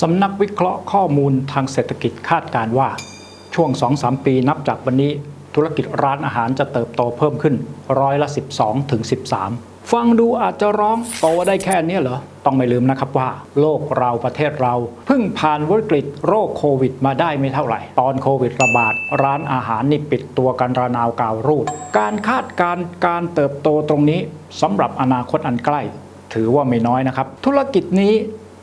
สำนักวิเคราะห์ข้อมูลทางเศรษฐกิจคาดการว่า ช่วง 2-3 ปีนับจากวันนี้ ธุรกิจร้านอาหารจะเติบโตเพิ่มขึ้นร้อยละ 12ถึง13 ฟังดูอาจจะร้องโตได้แค่นี้เหรอ ต้องไม่ลืมนะครับว่า โลกเราประเทศเรา เพิ่งผ่านวิกฤตโรคโควิดมาได้ไม่เท่าไหร่ ตอนโควิดระบาด ร้านอาหารนี่ปิดตัวกันระนาวกาวรูด การคาดการณ์การเติบโตตรงนี้สำหรับอนาคตอันใกล้ ถือว่าไม่น้อยนะครับ ธุรกิจนี้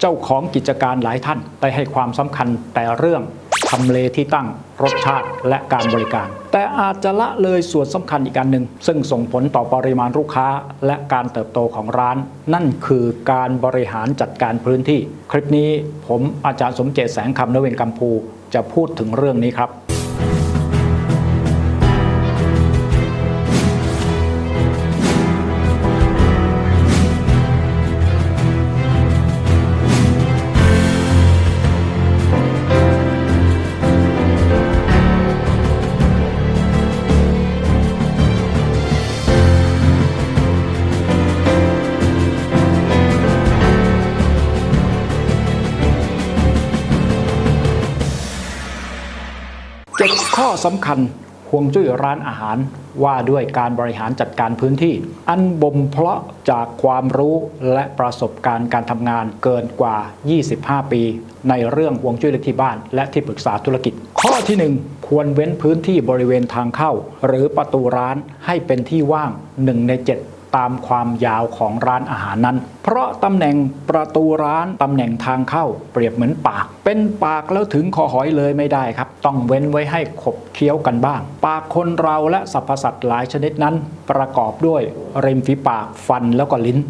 เจ้าของกิจการหลายท่านได้ให้ความสำคัญแต่เรื่องทำเลที่ตั้งรสชาติและการบริการ แต่อาจจะละเลยส่วนสำคัญอีกการหนึ่ง ซึ่งส่งผลต่อปริมาณลูกค้าและการเติบโตของร้าน นั่นคือการบริหารจัดการพื้นที่ คลิปนี้ผมอาจารย์สมเจตแสงคำนเวงกัมพูจะพูดถึงเรื่องนี้ครับ ข้อสำคัญห่วงจุ้ยร้านอาหารว่าด้วยการบริหารจัดการพื้นที่ อันบ่มเพาะจากความรู้และประสบการณ์การทำงานเกินกว่า 25 ปี ในเรื่องห่วงจุ้ยเลขที่บ้าน และที่ปรึกษาธุรกิจ ข้อที่ 1 ควรเว้นพื้นที่บริเวณทางเข้า หรือประตูร้านให้เป็นที่ว่าง 1 ใน 7 ตามความยาวของร้านอาหารนั้น เพราะตำแหน่งประตูร้านตำแหน่งทางเข้า เปรียบเหมือนปาก เป็นปากแล้วถึงคอหอยเลยไม่ได้ครับ ต้องเว้นไว้ให้ขบเคี้ยวกันบ้าง ปากคนเราและสรรพสัตว์หลายชนิดนั้น ประกอบด้วยริมฝีปากฟันแล้วก็ลิ้น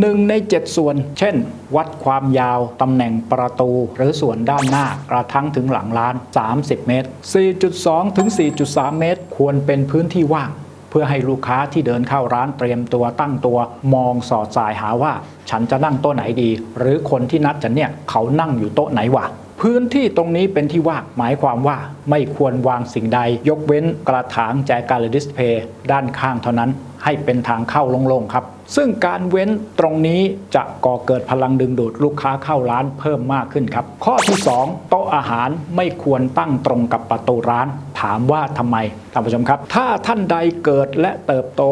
หนึ่งใน 7 ส่วน เช่น วัดความยาว ตำแหน่งประตู หรือส่วนด้านหน้ากระทั่งถึงหลังร้าน 30 เมตร 4.2 ถึง 4.3 เมตร ควรเป็นพื้นที่ว่าง พื่อให้ลูกค้าที่เดินเข้าร้านเตรียมตัวตั้งตัวมองสอดสายหาว่า ฉันจะนั่งโต๊ะไหนดี หรือคนที่นัดฉันเนี่ยเขานั่งอยู่โต๊ะไหนวะพื้นที่ตรงนี้เป็นที่ว่างหมายความว่าไม่ควรวางสิ่งใด ยกเว้นกระถางแจกันหรือดิสเพย์ด้านข้างเท่านั้น ให้เป็นทางเข้าโล่งๆครับ ซึ่งการเว้นตรงนี้จะก่อเกิดพลังดึงดูดลูกค้าเข้าร้านเพิ่มมากขึ้นครับ ข้อที่ 2 โต๊ะอาหารไม่ควรตั้งตรงกับประตูร้าน ถามว่าทำไมท่านผู้ชมครับ ถ้าท่านใดเกิดและเติบโต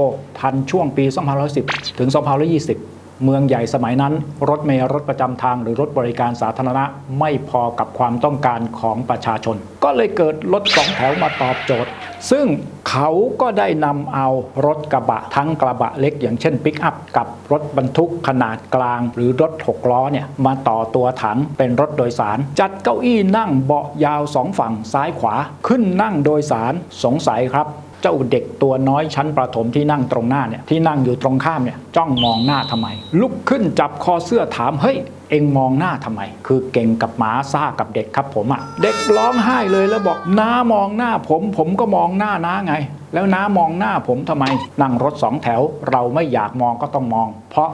ทันช่วงปี 2010 ถึง 2020 เมืองใหญ่สมัยนั้น รถเมล์รถประจำทางหรือรถบริการสาธารณะไม่พอกับความต้องการของประชาชน ก็เลยเกิดรถสองแถวมาตอบโจทย์ ซึ่งเขาก็ได้นำเอารถกระบะทั้งกระบะเล็กอย่างเช่นปิกอัพกับรถบรรทุกขนาดกลาง หรือรถหกล้อเนี่ยมาต่อตัวถังเป็นรถโดยสาร จัดเก้าอี้นั่งเบาะยาวสองฝั่งซ้ายขวา ขึ้นนั่งโดยสารสงสัยครับ เจ้าเด็กตัวน้อยชั้นประถมที่นั่งตรงหน้าเนี่ยที่นั่งอยู่ตรงข้ามเนี่ยจ้องมองหน้าทำไม ลุกขึ้นจับคอเสื้อถามเฮ้ยเอ็งมองหน้าทำไม คือเก่งกับหมาซ่ากับเด็กครับผมอะ่ะเด็กร้องไห้เลยแล้วบอกน้ามองหน้าผม ผมก็มองหน้าน้าไง แล้วน้ามองหน้าผมทำไม นั่งรถสองแถวเราไม่อยากมองก็ต้องมอง เพราะ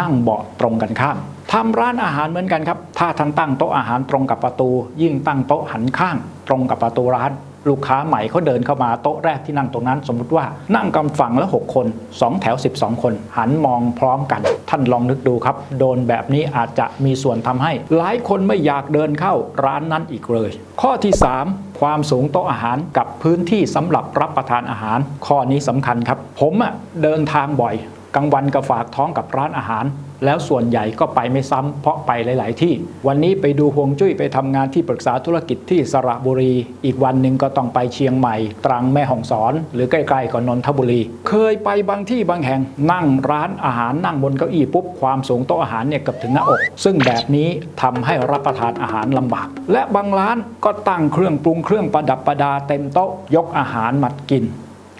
นั่งเบาะตรงกันข้ามทำร้านอาหารเหมือนกันครับ ถ้าท่านตั้งโต๊ะอาหารตรงกับประตู ยิ่งตั้งโต๊ะหันข้าง ตรงกับประตูร้าน ลูกค้าใหม่เขาเดินเข้ามาโต๊ะแรกที่นั่งตรงนั้น สมมุติว่านั่งกำฝั่งละ 6 คน 2 แถว 12 คน หันมองพร้อมกัน ท่านลองนึกดูครับ โดนแบบนี้อาจจะมีส่วนทำให้ หลายคนไม่อยากเดินเข้าร้านนั้นอีกเลย ข้อที่ 3 ความสูงโต๊ะอาหารกับพื้นที่สำหรับรับประทานอาหาร ข้อนี้สำคัญครับ ผมอะเดินทางบ่อยกลางวันก็ฝากท้องกับร้านอาหาร แล้วส่วนใหญ่ก็ไปไม่ซ้ำเพราะไปหลาย ๆ ที่ วันนี้ไปดูฮวงจุ้ยไปทำงานที่ปรึกษาธุรกิจที่สระบุรี อีกวันหนึ่งก็ต้องไปเชียงใหม่ ตรังแม่ฮ่องสอน หรือใกล้ๆกับนนทบุรี เคยไปบางที่บางแห่งนั่งร้านอาหารนั่งบนเก้าอี้ปุ๊บความสูงโต๊ะอาหารเนี่ยเกือบถึงหน้าอก ซึ่งแบบนี้ทำให้รับประทานอาหารลำบาก และบางร้านก็ตั้งเครื่องปรุงเครื่องประดับประดาเต็มโต๊ะยกอาหารมากิน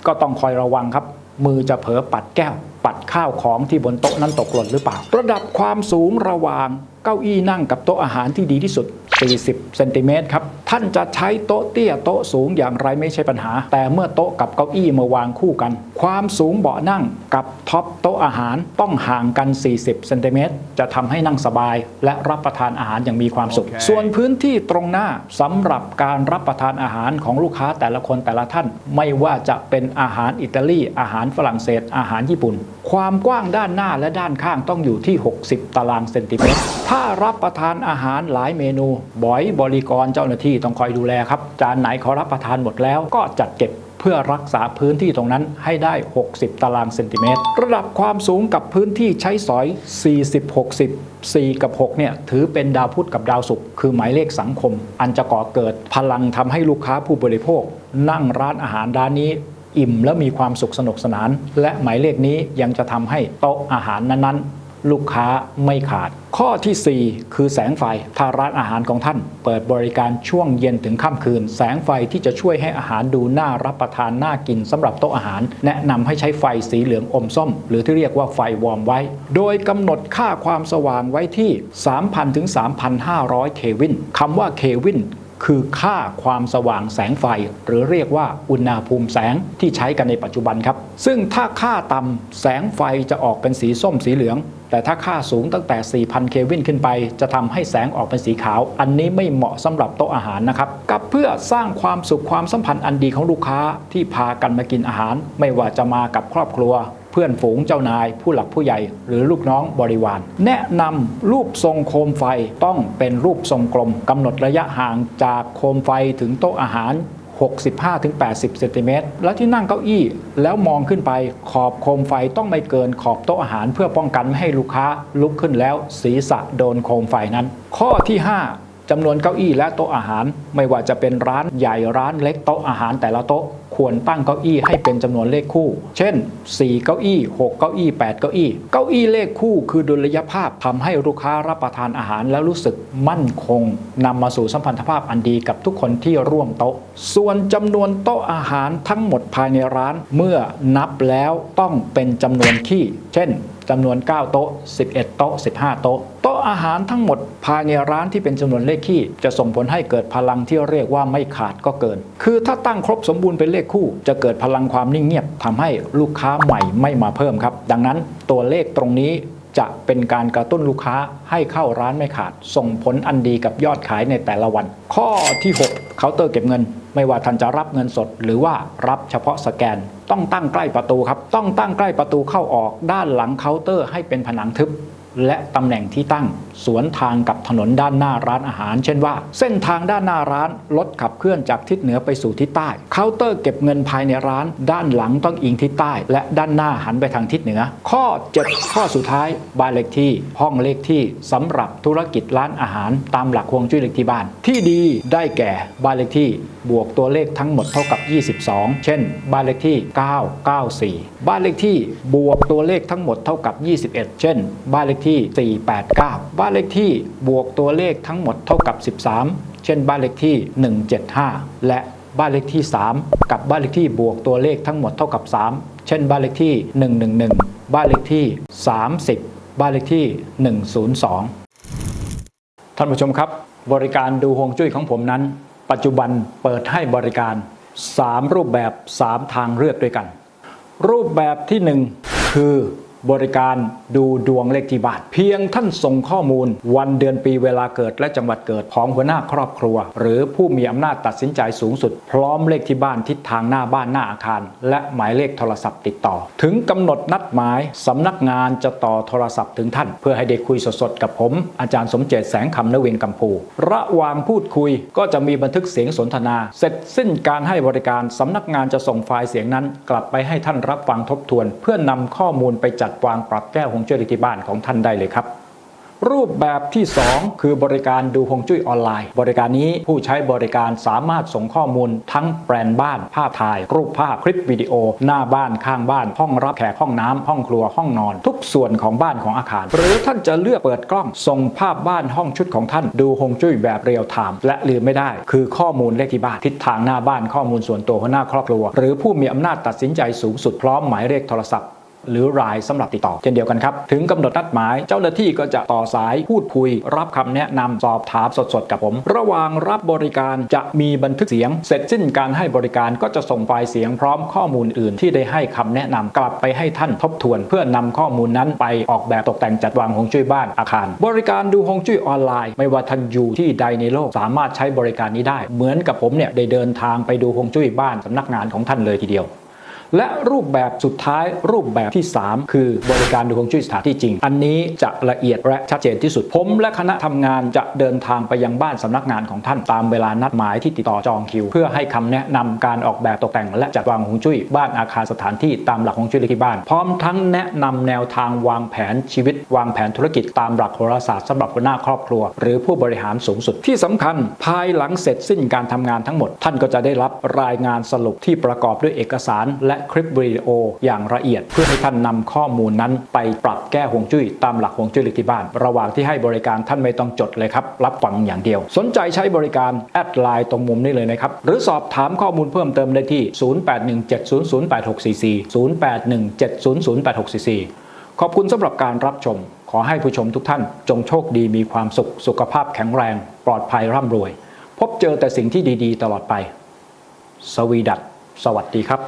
ก็ต้องคอยระวังครับ มือจะเผลอปัดแก้ว ปัดข้าวของที่บนโต๊ะนั้นตกหล่นหรือเปล่า ระดับความสูงระหว่างเก้าอี้นั่งกับโต๊ะอาหารที่ดีที่สุด 40 เซนติเมตรครับ ท่านจะใช้โต๊ะเตี้ยโต๊ะสูงอย่างไรไม่ใช่ปัญหา แต่เมื่อโต๊ะกับเก้าอี้มาวางคู่กัน ความสูงเบาะนั่งกับท็อปโต๊ะอาหารต้องห่างกัน 40 เซนติเมตรจะทำให้นั่งสบาย และรับประทานอาหารอย่างมีความสุขโอเคส่วนพื้นที่ตรงหน้าสำหรับการรับประทานอาหารของลูกค้าแต่ละคนแต่ละท่าน ไม่ว่าจะเป็นอาหารอิตาลีอาหารฝรั่งเศสอาหารญี่ปุ่น ความกว้างด้านหน้าและด้านข้างต้องอยู่ที่ 60 ตารางเซนติเมตร ถ้ารับประทานอาหารหลายเมนู บ่อยบริกรเจ้าหน้าที่ต้องคอยดูแลครับ จานไหนขารับประทานหมดแล้วก็จัดเก็บเพื่อรักษาพื้นที่ตรงนั้นให้ได้ 60 ตารางเซนติเมตร ระดับความสูงกับพื้นที่ใช้สอย 40 60 4 กับ 6 เนี่ย ถือเป็นดาวพุธกับดาวศุกร์คือหมายเลขสังคม อันจะก่อเกิดพลังทำให้ลูกค้าผู้บริโภค นั่งร้านอาหารร้านนี้ อิ่มและมีความสุขสนุกสนาน และหมายเลขนี้ยังจะทำให้โต๊ะอาหารนั้นๆ ลูกค้าไม่ขาด ข้อทีสี่ 4 คือแสงไฟถ้าร้านอาหารของท่าน เปิดบริการช่วงเย็นถึงค่ำคืน แสงไฟที่จะช่วยให้อาหารดูน่ารับประทานน่ากินสำหรับโต๊ะอาหาร แนะนำให้ใช้ไฟสีเหลืองอมส้ม หรือที่เรียกว่าไฟวอร์มไว้ โดยกำหนดค่าความสว่างไว้ที่ 3,000ถึง3,500 เควินคำว่าเควิน คือค่าความสว่างแสงไฟ หรือเรียกว่าอุณหภูมิแสงที่ใช้กันในปัจจุบันครับ ซึ่งถ้าค่าต่ำแสงไฟจะออกเป็นสีส้มสีเหลือง แต่ถ้าค่าสูงตั้งแต่ 4,000 เควินขึ้นไป จะทำให้แสงออกเป็นสีขาว อันนี้ไม่เหมาะสำหรับโต๊ะอาหารนะครับ กับเพื่อสร้างความสุขความสัมพันธ์อันดีของลูกค้าที่พากันมากินอาหาร ไม่ว่าจะมากับครอบครัว เพื่อนฝูงเจ้านาย ผู้หลักผู้ใหญ่ หรือลูกน้องบริวาร แนะนำรูปทรงโคมไฟต้องเป็นรูปทรงกลมกำหนดระยะห่างจากโคมไฟถึงโต๊ะอาหาร 65-80 เซนติเมตร และที่นั่งเก้าอี้แล้วมองขึ้นไปขอบโคมไฟต้องไม่เกินขอบโต๊ะอาหาร เพื่อป้องกันไม่ให้ลูกค้าลุกขึ้นแล้วศีรษะโดนโคมไฟนั้น ข้อที่ 5 จำนวนเก้าอี้และโต๊ะอาหาร ไม่ว่าจะเป็นร้านใหญ่ร้านเล็กโต๊ะอาหารแต่ละโต๊ะควรตั้งเก้าอี้ให้เป็นจำนวนเลขคู่ เช่น 4 เก้าอี้ 6 เก้าอี้ 8 เก้าอี้ เก้าอี้เลขคู่คือดุลยภาพทำให้ลูกค้ารับประทานอาหารแล้วรู้สึกมั่นคงนำมาสู่สัมพันธภาพอันดีกับทุกคนที่ร่วมโต๊ะ ส่วนจำนวนโต๊ะอาหารทั้งหมดภายในร้านเมื่อนับแล้วต้องเป็นจำนวนขี้เช่นจำนวน 9 โต๊ะ 11 โต๊ะ 15 โต๊ะ โต๊ะอาหารทั้งหมดภายในร้านที่เป็นจำนวนเลขขี้จะส่งผลให้เกิดพลังที่เรียกว่าไม่ขาดก็เกิน คือถ้าตั้งครบสมบูรณ์เป็นเลขคู่ จะเกิดพลังความนิ่งเงียบทำให้ลูกค้าใหม่ไม่มาเพิ่มครับ ดังนั้นตัวเลขตรงนี้ จะเป็นการกระตุ้นลูกค้าให้เข้าร้านไม่ขาด ส่งผลอันดีกับยอดขายในแต่ละวัน ข้อที่ 6 เคาน์เตอร์เก็บเงิน ไม่ว่าท่านจะรับเงินสด หรือว่ารับเฉพาะสแกน ต้องตั้งใกล้ประตูครับ ต้องตั้งใกล้ประตูเข้าออกด้านหลังเคาน์เตอร์ให้เป็นผนังทึบ และตำแหน่งที่ตั้ง สวนทางกับถนนด้านหน้าร้านอาหาร เช่นว่า เส้นทางด้านหน้าร้านรถขับเคลื่อนจากทิศเหนือไปสู่ทิศใต้เคาน์เตอร์เก็บเงินภายในร้าน ด้านหลังต้องอิงทิศใต้ และด้านหน้าหันไปทางทิศเหนือ ข้อ 7 ข้อสุดท้ายบ้านเลขที่ ห้องเลขที่สำหรับธุรกิจร้านอาหาร ตามหลักฮวงจุ้ยเลขที่บ้าน ที่ดีได้แก่บ้านเลขที่บวกตัวเลขทั้งหมดเท่ากับ 22 เช่น บ้านเลขที่ 994 บ้านเลขที่บวกตัวเลขทั้งหมดเท่ากับ 21 เช่น บ้านเลขที่ 489บ้านเลขที่บวกตัวเลขทั้งหมดเท่ากับ 13 เช่น บ้านเลขที่ 175 และบ้านเลขที่ 3 กับบ้านเลขที่บวกตัวเลขทั้งหมดเท่ากับ 3 เช่น บ้านเลขที่ 111 บ้านเลขที่ 30 บ้านเลขที่ 102 ท่านผู้ชมครับ บริการดูฮวงจุ้ยของผมนั้น ปัจจุบันเปิดให้บริการ 3 รูปแบบ 3 ทางเลือกด้วยกัน รูปแบบที่ 1 คือ บริการดูดวงเลขที่บ้าน เพียงท่านส่งข้อมูล วันเดือนปีเวลาเกิดและจังหวัดเกิดของหัวหน้าครอบครัว หรือผู้มีอำนาจตัดสินใจสูงสุด พร้อมเลขที่บ้านทิศทางหน้าบ้านหน้าอาคาร และหมายเลขโทรศัพท์ติดต่อ ถึงกำหนดนัดหมายสำนักงานจะต่อโทรศัพท์ถึงท่าน เพื่อให้ได้คุยสดๆกับผม อาจารย์สมเจตแสงคำนเวงกัมพู ระหว่างพูดคุยก็จะมีบันทึกเสียงสนทนา เสร็จสิ้นการให้บริการสำนักงานจะส่งไฟล์เสียงนั้น กลับไปให้ท่านรับฟังทบทวน เพื่อนำข้อมูลไปจัดวางปรับแก้ฮวงจุ้ยที่บ้านของท่านได้เลยครับ รูปแบบที่ 2 คือบริการดูฮวงจุ้ยออนไลน์ บริการนี้ผู้ใช้บริการสามารถส่งข้อมูลทั้งแปลนบ้าน ภาพถ่าย รูปภาพคลิปวิดีโอ หน้าบ้านข้างบ้าน ห้องรับแขกห้องน้ำห้องครัวห้องนอน ทุกส่วนของบ้านของอาคาร หรือท่านจะเลือกเปิดกล้องส่งภาพบ้านห้องชุดของท่านดูฮวงจุ้ยแบบเรียลไทม์และลืมไม่ได้ คือข้อมูลเลขที่บ้านทิศทางหน้าบ้านข้อมูลส่วนตัวหัวหน้าครอบครัว หรือผู้มีอำนาจตัดสินใจสูงสุดพร้อมหมายเลขโทรศัพท์ หรือรายสำหรับติดต่อ เช่นเดียวกันครับ ถึงกำหนดนัดหมาย เจ้าหน้าที่ก็จะต่อสายพูดคุย รับคำแนะนำสอบถามสดๆกับผม ระหว่างรับบริการจะมีบันทึกเสียง เสร็จสิ้นการให้บริการก็จะส่งไฟล์เสียงพร้อมข้อมูลอื่นที่ได้ให้คำแนะนำกลับไปให้ท่านทบทวน เพื่อนำข้อมูลนั้นไปออกแบบตกแต่งจัดวางฮวงจุ้ยบ้านอาคาร บริการดูฮวงจุ้ยออนไลน์ ไม่ว่าท่านอยู่ที่ใดในโลกสามารถใช้บริการนี้ได้ เหมือนกับผมเนี่ยได้เดินทางไปดูฮวงจุ้ยบ้านสำนักงานของท่านเลยทีเดียว และรูปแบบสุดท้ายรูปแบบที่ 3 คือบริการดูฮวงจุ้ยสถานที่จริง อันนี้จะละเอียดและชัดเจนที่สุด ผมและคณะทำงานจะเดินทางไปยังบ้านสำนักงานของท่านตามเวลานัดหมายที่ติดต่อจองคิว เพื่อให้คำแนะนำการออกแบบตกแต่ง และจัดวางฮวงจุ้ยบ้านอาคารสถานที่ตามหลักฮวงจุ้ยเลขที่บ้าน พร้อมทั้งแนะนำแนวทางวางแผนชีวิต วางแผนธุรกิจตามหลักโหราศาสตร์สำหรับหัวหน้าครอบครัว หรือผู้บริหารสูงสุดที่สำคัญ ภายหลังเสร็จสิ้นการทำงานทั้งหมด ท่านก็จะได้รับรายงานสรุปที่ประกอบด้วยเอกสารและคลิปวิดีโออย่างละเอียด เพื่อให้ท่านนำข้อมูลนั้นไปปรับแก้ฮวงจุ้ยตามหลักฮวงจุ้ยเลขที่บ้าน ระหว่างที่ให้บริการท่านไม่ต้องจดเลยครับ รับฟังอย่างเดียว สนใจใช้บริการแอดไลน์ตรงมุมนี้เลยนะครับ หรือสอบถามข้อมูลเพิ่มเติมได้ที่ 0817008644 0817008644 ขอบคุณสำหรับการรับชม ขอให้ผู้ชมทุกท่านจงโชคดีมีความสุข สุขภาพแข็งแรง ปลอดภัยร่ำรวย พบเจอแต่สิ่งที่ดีๆ ตลอดไป สวีดัตสวัสดีครับ